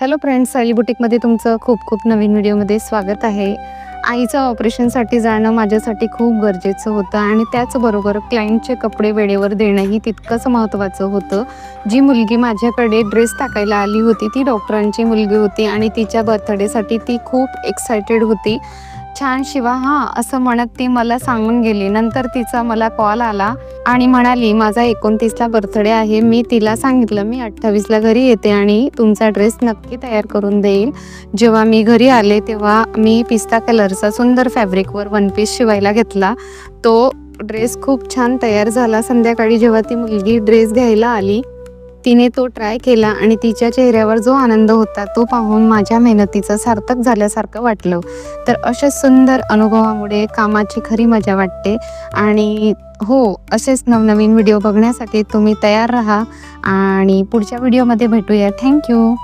Hello friends Sai बुटीकमध्ये तुमचं खूप खूप नवीन व्हिडिओमध्ये स्वागत आहे. आईचं ऑपरेशनसाठी जाणं माझ्यासाठी खूप गरजेचं होतं आणि त्याचबरोबर क्लायंटचे कपडे वेळेवर देणंही तितकंच महत्त्वाचं होतं. जी मुलगी माझ्याकडे ड्रेस टाकायला आली होती ती डॉक्टरांची मुलगी होती आणि तिच्या बर्थडेसाठी ती खूप एक्सायटेड होती. छान शिवा हां असं म्हणत ती मला सांगून गेली. नंतर तिचा मला कॉल आला आणि म्हणाली माझा एकोणतीसला बर्थडे आहे. मी तिला सांगितलं मी अठ्ठावीसला घरी येते आणि तुमचा ड्रेस नक्की तयार करून देईल. जेव्हा मी घरी आले तेव्हा मी पिस्ता कलरचा सुंदर फॅब्रिकवर वन पीस शिवायला घेतला. तो ड्रेस खूप छान तयार झाला. संध्याकाळी जेव्हा ती मुलगी ड्रेस घ्यायला आली तिने तो ट्राय केला आणि तिच्या चेहऱ्यावर जो आनंद होता तो पाहून माझ्या मेहनतीचं सार्थक झाल्यासारखं वाटलं. तर अशा सुंदर अनुभवामुळे कामाची खरी मजा वाटते. आणि हो असेच नवनवीन व्हिडिओ बघण्यासाठी तुम्ही तयार राहा. आणि पुढच्या व्हिडिओमध्ये भेटूया. थँक्यू